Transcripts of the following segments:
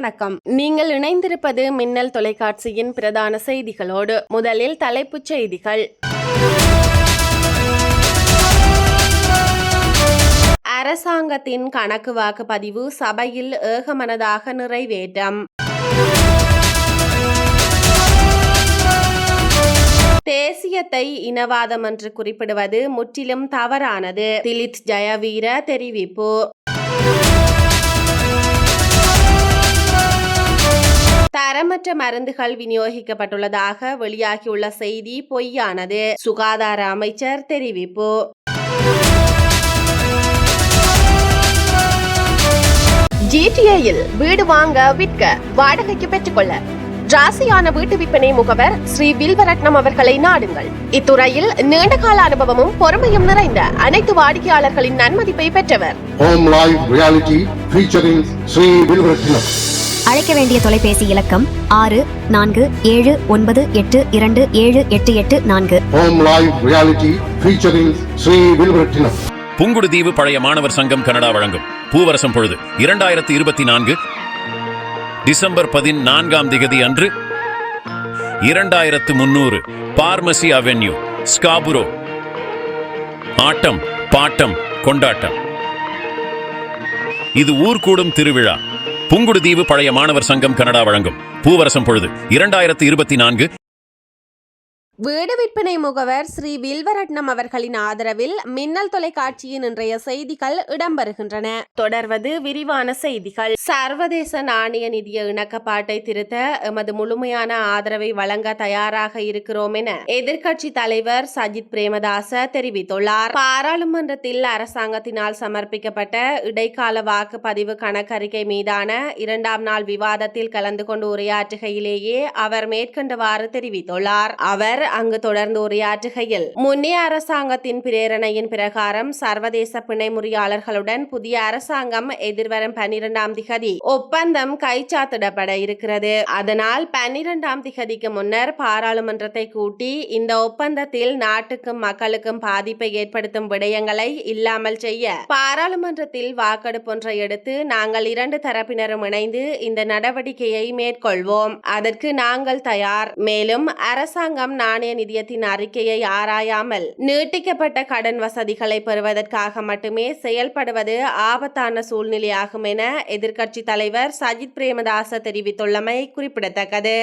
வணக்கம். நீங்கள் இணைந்திருப்பது மின்னல் தொலைக்காட்சியின் பிரதான செய்திகளோடு முதலில் தலைப்புச் செய்திகள். அரசாங்கத்தின் கணக்கு வாக்குப்பதிவு சபையில் ஏகமனதாக நிறைவேற்றம். தேசியத்தை இனவாதம் என்று குறிப்பிடுவது முற்றிலும் தவறானது. திலித் ஜெயவீர தெரிவிப்பு. தரமற்ற மருந்துகள் விநியோகிக்கப்பட்டுள்ளதாக வெளியாகியுள்ள செய்தி பொய்யானது. சுகாதார அமைச்சர் தெரிவிப்பு. ஜிடிஏயில் வீடு வாங்க விற்க வாடகைக்கு பெற்றுக்கொள்ள. ராசியான வீட்டு விற்பனை முகவர் ஸ்ரீ வில்வரட்னம் அவர்களை நாடுங்கள். இத்துறையில் நீண்டகால அனுபவமும் பொறுமையும் நிறைந்த அனைத்து வாடிக்கையாளர்களின் நன்மதிப்பை பெற்றவர். அழைக்க வேண்டிய தொலைபேசி இலக்கம் ஆறு நான்கு ஏழு ஒன்பது எட்டு இரண்டு ஏழு எட்டு எட்டு நான்கு. Reality featuring Sri Vilvaratnam. Pungudutivu பழைய மாணவர் சங்கம் கனடா வழங்கும். பூவரசம் பொழுது இரண்டாயிரத்தி இருபத்தி நான்கு டிசம்பர் பதினான்காம் திகதி அன்று இரண்டாயிரத்து முன்னூறு பார்மசி அவென்யூ ஸ்காபுரோ. ஆட்டம் பாட்டம் கொண்டாட்டம். இது ஊர் கூடும் திருவிழா. புங்குடுதீவு பழைய மாணவர் சங்கம் கனடா வழங்கும். பூவரசம் பொழுது இரண்டாயிரத்தி இருபத்தி நான்கு வீடு விற்பனை முகவர் ஸ்ரீ வில்வரட்னம் அவர்களின் ஆதரவில் மின்னல் தொலைக்காட்சியின் இன்றைய செய்திகள் இடம்பெறுகின்றன. தொடர்வது விரிவான செய்திகள். சர்வதேச நாணய நிதிய இணக்கப்பாட்டை திருத்த எமது முழுமையான ஆதரவை வழங்க தயாராக இருக்கிறோம் என எதிர்க்கட்சி தலைவர் சஜித் பிரேமதாச தெரிவித்துள்ளார். பாராளுமன்றத்தில் அரசாங்கத்தினால் சமர்ப்பிக்கப்பட்ட இடைக்கால வாக்குப்பதிவு கணக்கறிக்கை மீதான இரண்டாம் நாள் விவாதத்தில் கலந்து கொண்டு உரையாற்றுகையிலேயே அவர் மேற்கண்டவாறு தெரிவித்துள்ளார். அவர் அங்கு தொடர்ந்து உரையாற்றுகையில் முன்னே அரசாங்கத்தின் பிரேரணையின் பிரகாரம் சர்வதேச பிணைமுறியாளர்களுடன் புதிய அரசாங்கம் எதிர்வரும் பன்னிரெண்டாம் திகதி ஒப்பந்தம் கைச்சாத்திடப்பட இருக்கிறது. அதனால் பன்னிரெண்டாம் திகதிக்கு முன்னர் பாராளுமன்றத்தை கூட்டி இந்த ஒப்பந்தத்தில் நாட்டுக்கும் மக்களுக்கும் பாதிப்பை ஏற்படுத்தும் விடயங்களை இல்லாமல் செய்ய பாராளுமன்றத்தில் வாக்கெடுப்பொன்றை எடுத்து நாங்கள் இரண்டு தரப்பினரும் இணைந்து இந்த நடவடிக்கையை மேற்கொள்வோம். அதற்கு நாங்கள் தயார். மேலும் அரசாங்கம் நான் நாணய நிதியத்தின் அறிக்கையை ஆராயாமல் நீட்டிக்கப்பட்ட கடன் வசதிகளை பெறுவதற்காக மட்டுமே செயல்படுவது ஆபத்தான சூழ்நிலையாகும் என எதிர்க்கட்சி தலைவர் சஜித் பிரேமதாச தெரிவித்துள்ளமை குறிப்பிடத்தக்கது.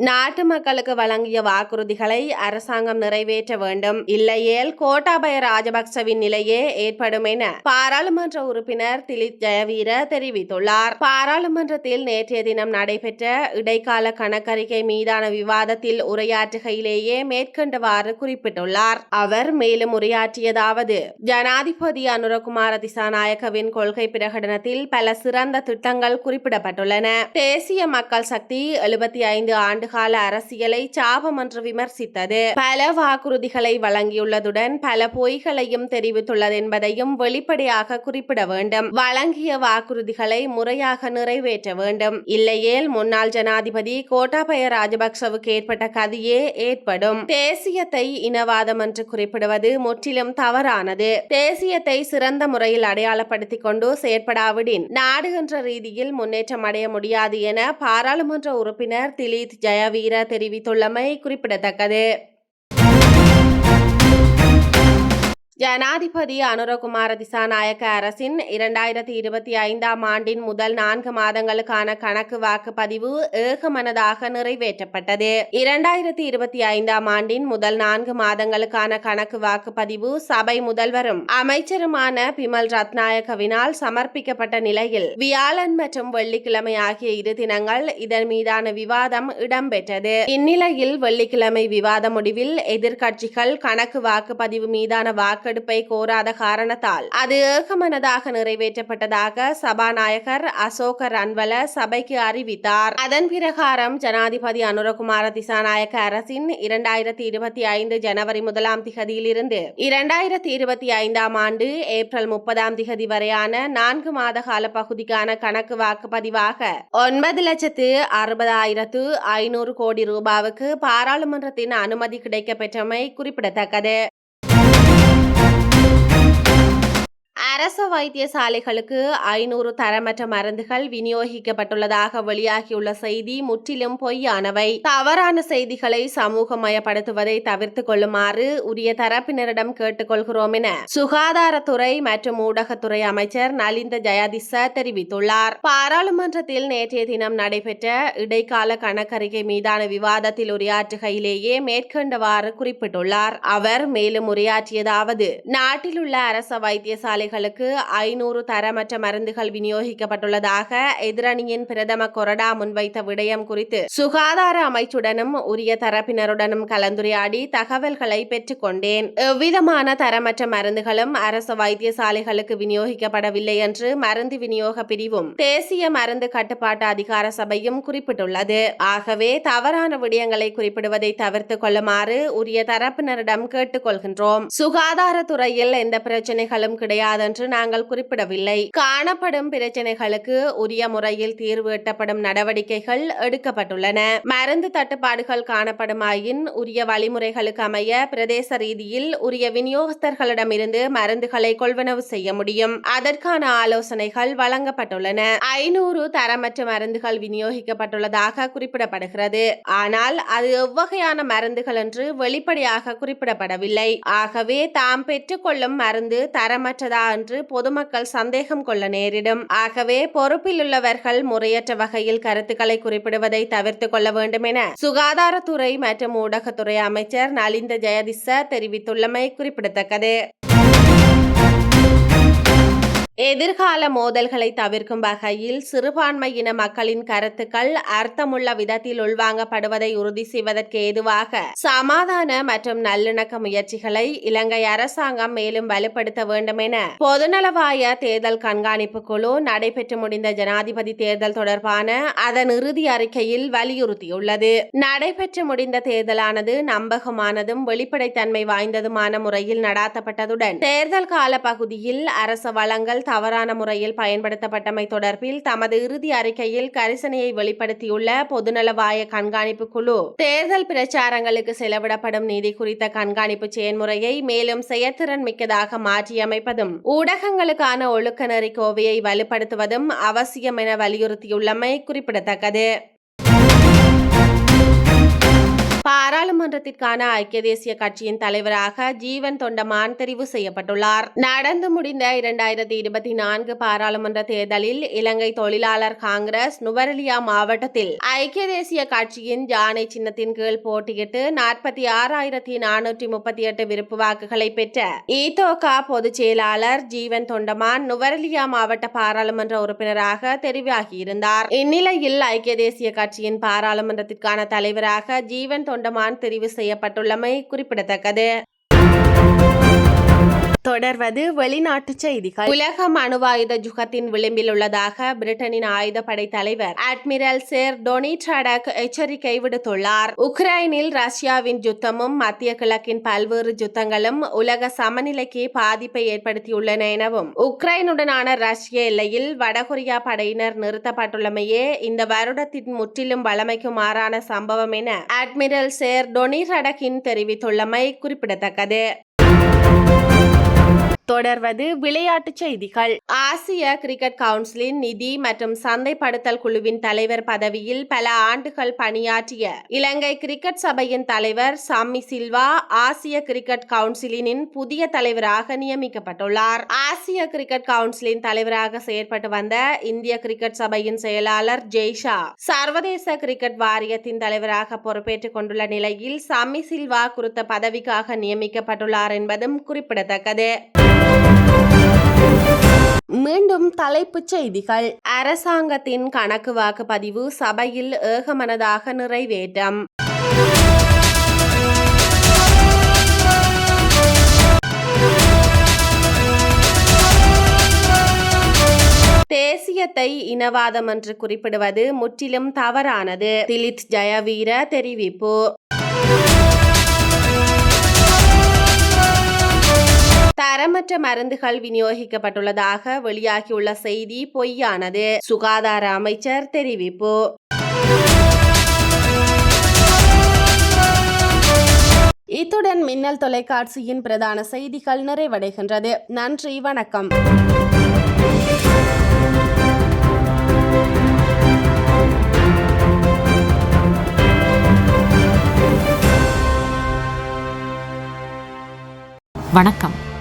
நாட்டு மக்களுக்கு வழங்கிய வாக்குறுதிகளை அரசாங்கம் நிறைவேற்ற வேண்டும். இல்லையேல் கோட்டாபய ராஜபக்சவின் நிலையே ஏற்படும் என பாராளுமன்ற உறுப்பினர் திலித் ஜெயவீர தெரிவித்துள்ளார். பாராளுமன்றத்தில் நேற்றைய தினம் நடைபெற்ற இடைக்கால கணக்கறிக்கை மீதான விவாதத்தில் உரையாற்றுகையிலேயே மேற்கண்டவாறு குறிப்பிட்டுள்ளார். அவர் மேலும் உரையாற்றியதாவது ஜனாதிபதி அனுரகுமார திசாநாயக்கவின் கொள்கை பிரகடனத்தில் பல சிறந்த திட்டங்கள் குறிப்பிடப்பட்டுள்ளன. தேசிய மக்கள் சக்தி எழுபத்தி ஐந்து ஆண்டு கால அரசியலை சாபம் என்று விமர்சித்தது. பல வாக்குறுதிகளை வழங்கியுள்ளதுடன் பல பொய்களையும் தெரிவித்துள்ளது என்பதையும் வெளிப்படையாக குறிப்பிட வேண்டும். வழங்கிய வாக்குறுதிகளை முறையாக நிறைவேற்ற வேண்டும். இல்லையேல் முன்னாள் ஜனாதிபதி கோட்டாபய ராஜபக்சவுக்கு ஏற்பட்ட கதியே ஏற்படும். தேசியத்தை இனவாதம் என்று குறிப்பிடுவது முற்றிலும் தவறானது. தேசியத்தை சிறந்த முறையில் அடையாளப்படுத்திக் கொண்டு செயற்படாவிடின். நாடு என்ற ரீதியில் முன்னேற்றம் அடைய முடியாது என பாராளுமன்ற உறுப்பினர் திலீத் வீரா தெரிவித்துள்ளமை குறிப்பிடத்தக்கது. ஜனாதிபதி அனுரகுமார திசாநாயக்க அரசின் இரண்டாயிரத்தி இருபத்தி ஐந்தாம் ஆண்டின் முதல் நான்கு மாதங்களுக்கான கணக்கு வாக்குப்பதிவு ஏகமனதாக நிறைவேற்றப்பட்டது. இரண்டாயிரத்தி இருபத்தி ஐந்தாம் ஆண்டின் முதல் நான்கு மாதங்களுக்கான கணக்கு வாக்குப்பதிவு சபை முதல்வரும் அமைச்சருமான பிமல் ரத்நாயக்கவினால் சமர்ப்பிக்கப்பட்ட நிலையில் வியாழன் மற்றும் வெள்ளிக்கிழமை ஆகிய இரு தினங்கள் இதன் மீதான விவாதம் இடம்பெற்றது. இந்நிலையில் வெள்ளிக்கிழமை விவாத முடிவில் எதிர்க்கட்சிகள் கணக்கு வாக்குப்பதிவு மீதான வாக்கு வாக்கெடுப்பை கோராத காரணத்தால். அது ஏகமனதாக நிறைவேற்றப்பட்டதாக சபாநாயகர் அசோக ரன்வல சபைக்கு அறிவித்தார். அதன் பிரகாரம் ஜனாதிபதி அனுரகுமார திசாநாயக்க அரசின் இரண்டாயிரத்தி இருபத்தி ஐந்து ஜனவரி முதலாம் திகதியிலிருந்து இரண்டாயிரத்தி இருபத்தி ஐந்தாம் ஆண்டு ஏப்ரல் முப்பதாம் திகதி வரையான நான்கு மாத கால பகுதிக்கான கணக்கு வாக்குப்பதிவாக ஒன்பது லட்சத்து அறுபதாயிரத்து ஐநூறு கோடி ரூபாவுக்கு பாராளுமன்றத்தின் அனுமதி கிடைக்கப்பெற்றமை குறிப்பிடத்தக்கது. அரசு வைத்தியசாலைகளுக்கு ஐநூறு தரமற்ற மருந்துகள் விநியோகிக்கப்பட்டுள்ளதாக வெளியாகியுள்ள செய்தி முற்றிலும் பொய்யானவை. தவறான செய்திகளை சமூகமயப்படுத்துவதை தவிர்த்துக் கொள்ளுமாறு உரிய தரப்பினரிடம் கேட்டுக்கொள்கிறோம் என சுகாதாரத்துறை மற்றும் ஊடகத்துறை அமைச்சர் நலிந்த ஜெயதிச தெரிவித்துள்ளார். பாராளுமன்றத்தில் நேற்றைய தினம் நடைபெற்ற இடைக்கால கணக்கறிக்கை மீதான விவாதத்தில் உரையாற்றுகையிலேயே மேற்கண்டவாறு குறிப்பிட்டுள்ளார். அவர் மேலும் உரையாற்றியதாவது நாட்டில் உள்ள அரச வைத்தியசாலைகளுக்கு ஐநூறு தரமற்ற மருந்துகள் விநியோகிக்கப்பட்டுள்ளதாக எதிரணியின் பிரதம கொறடா முன்வைத்த விடயம் குறித்து சுகாதார அமைச்சுடனும் உரிய தரப்பினருடனும் கலந்துரையாடி தகவல்களை பெற்றுக் கொண்டேன் எவ்விதமான தரமற்ற மருந்துகளும் அரசு வைத்தியசாலைகளுக்கு விநியோகிக்கப்படவில்லை என்று மருந்து விநியோக பிரிவும் தேசிய மருந்து கட்டுப்பாட்டு அதிகார சபையும் குறிப்பிட்டுள்ளது. ஆகவே தவறான விடயங்களை குறிப்பிடுவதை தவிர்த்துக் கொள்ளுமாறு உரிய தரப்பினரிடம் கேட்டுக்கொள்கின்றோம். சுகாதாரத்துறையில் எந்த பிரச்சனைகளும் என்று நாங்கள் குறிப்பிடவில்லை. காணப்படும் பிரச்சனைகளுக்கு உரிய முறையில் தீர்வு எட்டப்படும் நடவடிக்கைகள் எடுக்கப்பட்டுள்ளன. மருந்து தட்டுப்பாடுகள் காணப்படுமாயின் உரிய வழிமுறைகளுக்கு அமைய பிரதேச ரீதியில் உரிய விநியோகஸ்தர்களிடமிருந்து மருந்துகளை கொள்வனவு செய்ய முடியும். அதற்கான ஆலோசனைகள் வழங்கப்பட்டுள்ளன. ஐநூறு தரமற்ற மருந்துகள் விநியோகிக்கப்பட்டுள்ளதாக குறிப்பிடப்படுகிறது. ஆனால் அது எவ்வகையான மருந்துகள் என்று வெளிப்படையாக குறிப்பிடப்படவில்லை. ஆகவே தாம் பெற்றுக்கொள்ளும் மருந்து தரமற்றதா என்று பொதுமக்கள் சந்தேகம் கொள்ள நேரிடும். ஆகவே பொறுப்பில் உள்ளவர்கள் முறையற்ற வகையில் கருத்துக்களை குறிப்பிடுவதை தவிர்த்துக் கொள்ள வேண்டும் என சுகாதாரத்துறை மற்றும் ஊடகத்துறை அமைச்சர் நலிந்த ஜெயதிச தெரிவித்துள்ளமை குறிப்பிடத்தக்கது. எதிர்கால மோதல்களை தவிர்க்கும் வகையில் சிறுபான்மையின மக்களின் கருத்துக்கள் அர்த்தமுள்ள விதத்தில் உள்வாங்கப்படுவதை உறுதி செய்வதற்கு ஏதுவாக சமாதான மற்றும் நல்லிணக்க முயற்சிகளை இலங்கை அரசாங்கம் மேலும் வலுப்படுத்த வேண்டும் என பொதுநலவாய தேர்தல் கண்காணிப்பு குழு நடைபெற்று முடிந்த ஜனாதிபதி தேர்தல் தொடர்பான அதன் இறுதி அறிக்கையில் வலியுறுத்தியுள்ளது. நடைபெற்று முடிந்த தேர்தலானது நம்பகமானதும் வெளிப்படைத்தன்மை வாய்ந்ததுமான முறையில் நடாத்தப்பட்டதுடன் தேர்தல் கால பகுதியில் அரச வளங்கள் தவறான முறையில் பயன்படுத்தப்பட்டமை தொடர்பில் தமது இறுதி அறிக்கையில் கரிசனையை வெளிப்படுத்தியுள்ள பொதுநலவாய கண்காணிப்பு குழு தேர்தல் பிரச்சாரங்களுக்கு செலவிடப்படும் நிதி குறித்த கண்காணிப்பு செயல்முறையை மேலும் செயற்திறன் மிக்கதாக மாற்றியமைப்பதும் ஊடகங்களுக்கான ஒழுக்க நெறி கோவையை வலுப்படுத்துவதும் அவசியம் என வலியுறுத்தியுள்ளமை குறிப்பிடத்தக்கது. நாடாளுமன்றத்திற்கான ஐக்கிய தேசிய கட்சியின் தலைவராக ஜீவன் தொண்டமான் தெரிவு செய்யப்பட்டுள்ளார். நடந்து முடிந்த இரண்டாயிரத்தி இருபத்தி நான்கு பாராளுமன்ற தேர்தலில் இலங்கை தொழிலாளர் காங்கிரஸ் நுவரெலியா மாவட்டத்தில் ஐக்கிய தேசிய கட்சியின் ஜானை சின்னத்தின் கீழ் போட்டியிட்டு நாற்பத்தி ஆறாயிரத்தி நானூற்றி முப்பத்தி எட்டு விருப்பு வாக்குகளை பெற்ற ஈதோகா பொதுச் செயலாளர் ஜீவன் தொண்டமான் நுவரெலியா மாவட்ட பாராளுமன்ற உறுப்பினராக தெரிவாகியிருந்தார். இந்நிலையில் ஐக்கிய தேசிய கட்சியின் பாராளுமன்றத்திற்கான தலைவராக ஜீவன் தொண்டமான் தெரிவு செய்யப்பட்டுள்ளமை குறிப்பிடத்தக்கது. தொடர்வது வெளிநாட்டு செய்திகள். உலகம் அணுவாயுத யுகத்தின் விளிம்பில் உள்ளதாக பிரிட்டனின் ஆயுதப்படை தலைவர் அட்மிரல் சேர் டொனி டடக் எச்சரிக்கை விடுத்துள்ளார். உக்ரைனில் ரஷ்யாவின் யுத்தமும் மத்திய கிழக்கின் பல்வேறு யுத்தங்களும் உலக சமநிலைக்கு பாதிப்பை ஏற்படுத்தியுள்ளன எனவும் உக்ரைனுடனான ரஷ்ய எல்லையில் வடகொரியா படையினர் நிறுத்தப்பட்டுள்ளமையே இந்த வருடத்தின் முற்றிலும் வளமைக்கு மாறான சம்பவம் என அட்மிரல் சேர் டொனி ட்ரடக்கின் தெரிவித்துள்ளமை குறிப்பிடத்தக்கது. தொடர்வது விளையாட்டுச் செய்திகள். ஆசிய கிரிக்கெட் கவுன்சிலின் நிதி மற்றும் சந்தைப்படுத்தல் குழுவின் தலைவர் பதவியில் பல ஆண்டுகள் பணியாற்றிய இலங்கை கிரிக்கெட் சபையின் தலைவர் சம்மி சில்வா ஆசிய கிரிக்கெட் கவுன்சிலின் புதிய தலைவராக நியமிக்கப்பட்டுள்ளார். ஆசிய கிரிக்கெட் கவுன்சிலின் தலைவராக செயற்பட்டு வந்த இந்திய கிரிக்கெட் சபையின் செயலாளர் ஜெய்ஷா சர்வதேச கிரிக்கெட் வாரியத்தின் தலைவராக பொறுப்பேற்றுக் கொண்டுள்ள நிலையில் சம்மி சில்வா குறித்த பதவிக்காக நியமிக்கப்பட்டுள்ளார் என்பதும் குறிப்பிடத்தக்கது. மீண்டும் தலைப்புச் செய்திகள். அரசாங்கத்தின் கணக்கு வாக்குப்பதிவு சபையில் ஏகமனதாக நிறைவேற்றம். தேசியத்தை இனவாதம் என்று குறிப்பிடுவது முற்றிலும் தவறானது. திலித் ஜெயவீர தெரிவிப்பு. தரமற்ற மருந்துகள் விநியோகிக்கப்பட்டுள்ளதாக வெளியாகியுள்ள செய்தி பொய்யானது. சுகாதார அமைச்சர் தெரிவிப்பு. இத்துடன் மின்னல் தொலைக்காட்சியின் பிரதான செய்திகள் நிறைவடைகின்றது. நன்றி வணக்கம். வணக்கம்.